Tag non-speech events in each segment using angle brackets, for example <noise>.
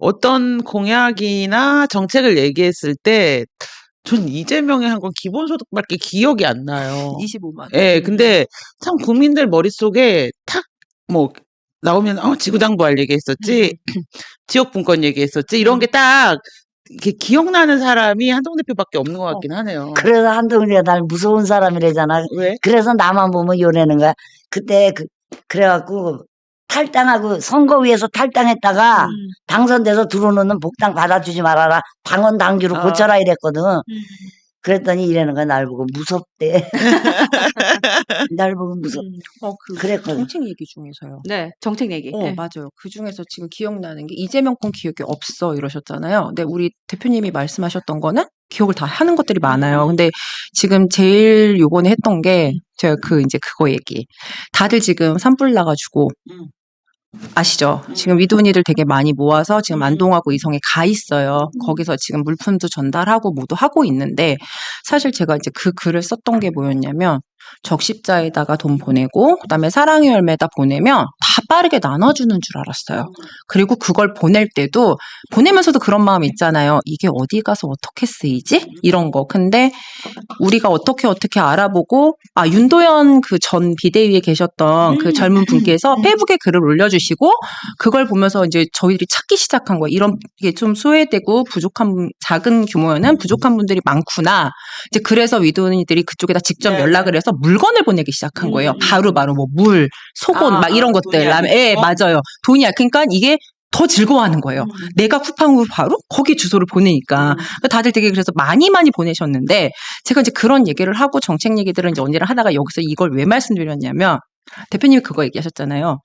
어떤 공약이나 정책을 얘기했을 때 전 이재명이 한 건 기본소득밖에 기억이 안 나요. 25만 원. 예, 근데 참 국민들 머릿속에 탁 뭐 나오면 어 지구당부할 얘기했었지. <clears throat> 지역 분권 얘기했었지. 이런 게 딱 이렇게 기억나는 사람이 한동 대표밖에 없는 것 같긴 하네요. 그래서 한동훈이가 날 무서운 사람이래잖아. 왜? 그래서 나만 보면 요래는 거야. 그때 그, 그래갖고 탈당하고 선거위에서 탈당했다가 음. 당선돼서 들어오는 복당 받아주지 말아라. 당원 당규로 어. 고쳐라 이랬거든. 음. 그랬더니 이래는 거야. 날 보고 무섭대. <laughs> 날 보고 무섭. 음. 어, 그 그랬거든. 정책 얘기 중에서요. 네, 정책 얘기. 어, 네. 맞아요. 그 중에서 지금 기억나는 게 이재명 건 기억이 없어 이러셨잖아요. 근데 우리 대표님이 말씀하셨던 거는 기억을 다 하는 것들이 많아요. 근데 지금 제일 요번에 했던 게 제가 그 이제 그거 얘기. 다들 지금 산불 나가지고 음. 아시죠? 지금 위도니들 되게 많이 모아서 지금 음. 안동하고 이성에 가 있어요. 거기서 지금 물품도 전달하고 모두 하고 있는데 사실 제가 이제 그 글을 썼던 게 뭐였냐면 적십자에다가 돈 보내고 그다음에 사랑의 열매다 보내면 다 빠르게 나눠주는 줄 알았어요. 그리고 그걸 보낼 때도 보내면서도 그런 마음 있잖아요. 이게 어디 가서 어떻게 쓰이지? 이런 거. 근데 우리가 어떻게 어떻게 알아보고 아 윤도현 그 전 비대위에 계셨던 그 음. 젊은 분께서 페이북에 글을 올려주시고 그걸 보면서 이제 저희들이 찾기 시작한 거예요. 이런 게좀 소외되고 부족한 분- 작은 규모에는 부족한 분들이 많구나. 이제 그래서 위도니들이 그쪽에다 직접 네. 연락을 해서 물건을 보내기 시작한 거예요. 음. 바로 바로 뭐 물, 속옷 아, 막 이런 아, 것들. 라면, 예, 아니고? 맞아요. 돈이야. 그러니까 이게 더 즐거워하는 거예요. 내가 쿠팡으로 바로 거기 주소를 보내니까. 그러니까 다들 되게 그래서 많이 많이 보내셨는데 제가 이제 그런 얘기를 하고 정책 얘기들은 이제 언니랑 하다가 여기서 이걸 왜 말씀드렸냐면 대표님이 그거 얘기하셨잖아요.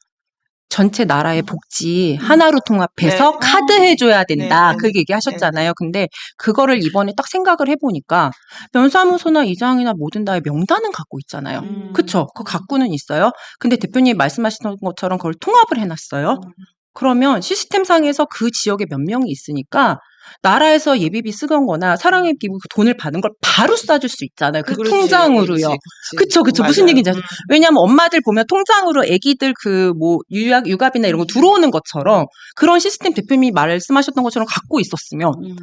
전체 나라의 복지 하나로 통합해서 네. 카드 해줘야 된다. 네, 그 네, 얘기하셨잖아요. 근데 그거를 이번에 딱 생각을 해보니까 면사무소나 이장이나 모든 다의 명단은 갖고 있잖아요. 음. 그쵸? 그거 갖고는 있어요. 근데 대표님이 말씀하시는 것처럼 그걸 통합을 해놨어요. 음. 그러면 시스템상에서 그 지역에 몇 명이 있으니까 나라에서 예비비 쓰건 거나 사랑의 기부 그 돈을 받은 걸 바로 쏴줄 수 있잖아요. 그 그렇지, 통장으로요. 그렇지, 그렇지. 그쵸, 그쵸. 무슨 맞아요. 얘기인지 아세요? 왜냐하면 엄마들 보면 통장으로 아기들 그 뭐 유약, 육아비나 이런 거 들어오는 것처럼 그런 시스템 대표님이 말씀하셨던 것처럼 갖고 있었으면 음.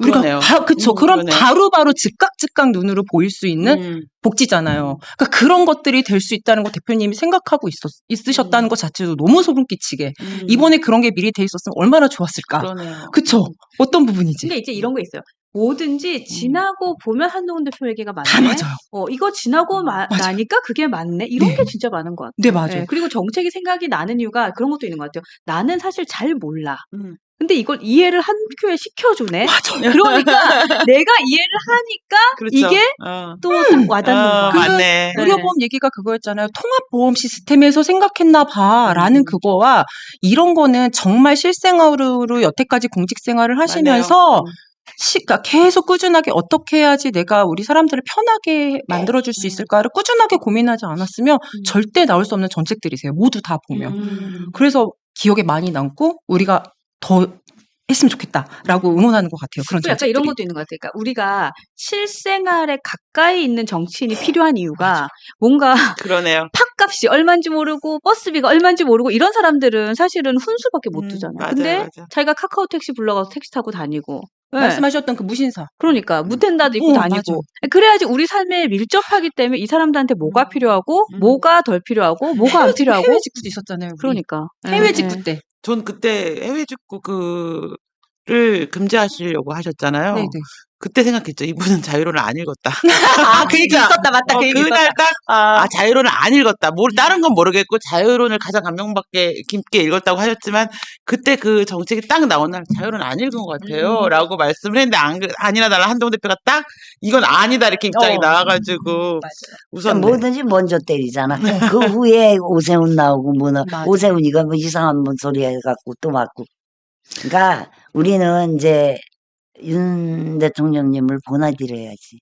우리가 그러네요. 바, 그쵸. 음, 그럼 그러네요. 바로 바로 즉각 즉각 눈으로 보일 수 있는 음. 복지잖아요. 그러니까 그런 것들이 될 수 있다는 거 대표님이 생각하고 있었, 있으셨다는 것 자체도 너무 소름 끼치게. 음. 이번에 그런 게 미리 돼 있었으면 얼마나 좋았을까. 그러네요. 그쵸? 어떤 부분이지? 근데 이제 이런 거 있어요. 뭐든지 지나고 보면 한동훈 대표 얘기가 맞네. 다 맞아요. 어, 이거 지나고 마-. 나니까 그게 맞네. 이런 네. 게 진짜 많은 것 같아요. 네, 맞아요. 네, 그리고 정책이 생각이 나는 이유가 그런 것도 있는 것 같아요. 나는 사실 잘 몰라. 음. 근데 이걸 이해를 한 큐에 시켜주네. 맞아요. 그러니까 <laughs> 내가 이해를 하니까 그렇죠. 이게 어. 또딱 와닿는 어, 거야. 그- 맞네. 네. 의료보험 얘기가 그거였잖아요. 통합보험 시스템에서 생각했나 봐. 라는 음. 그거와 이런 거는 정말 실생활로 여태까지 공직 생활을 하시면서 맞네요. 시, 그러니까 계속 꾸준하게 어떻게 해야지 내가 우리 사람들을 편하게 만들어줄 수 음. 있을까를 꾸준하게 고민하지 않았으면 음. 절대 나올 수 없는 정책들이세요. 모두 다 보면. 음. 그래서 기억에 많이 남고 우리가 더 했으면 좋겠다라고 응원하는 것 같아요. 그런 또 약간 이런. 것도 있는 것 같아요. 그러니까 우리가 실생활에 가까이 있는 정치인이 필요한 이유가 뭔가 그러네요. 팥값이 얼마인지 모르고 버스비가 얼마인지 모르고 이런 사람들은 사실은 훈수밖에 못 음, 두잖아요. 맞아요, 근데 맞아요. 자기가 카카오 택시 불러가서 택시 타고 다니고 네. 말씀하셨던 그 무신사. 그러니까 무텐다도 입고 어, 다니고 맞아요. 그래야지 우리 삶에 밀접하기 때문에 이 사람들한테 뭐가 음. 필요하고 음. 뭐가 덜 필요하고 뭐가 안 필요하고 해외 직구도 있었잖아요. 우리. 그러니까 해외 예, 직구 예. 때. 전 그때 해외 직구 그를 금지하시려고 하셨잖아요. 네네. 그때 생각했죠. 이분은 자유론을 안 읽었다. <laughs> 아, 그 얘기 진짜. 있었다, 맞다. 어, 그 얘기 그날 있었다. 딱, 아, 아, 자유론을 안 읽었다. 뭘, 다른 건 모르겠고, 자유론을 가장 감명받게, 깊게 읽었다고 하셨지만, 그때 그 정책이 딱 나온 날, 자유론 안 읽은 것 같아요. 음. 라고 말씀을 했는데, 안, 그- 아니나 다른 한동 대표가 딱, 이건 아니다. 이렇게 입장이 어. 나와가지고, 웃었네. 뭐든지 먼저 때리잖아. 그 후에 오세훈 나오고 뭐나. 오세훈이가 뭐 이상한 뭔 소리 해갖고 또 맞고. 그러니까 우리는 이제 윤 대통령님을 보내드려야지.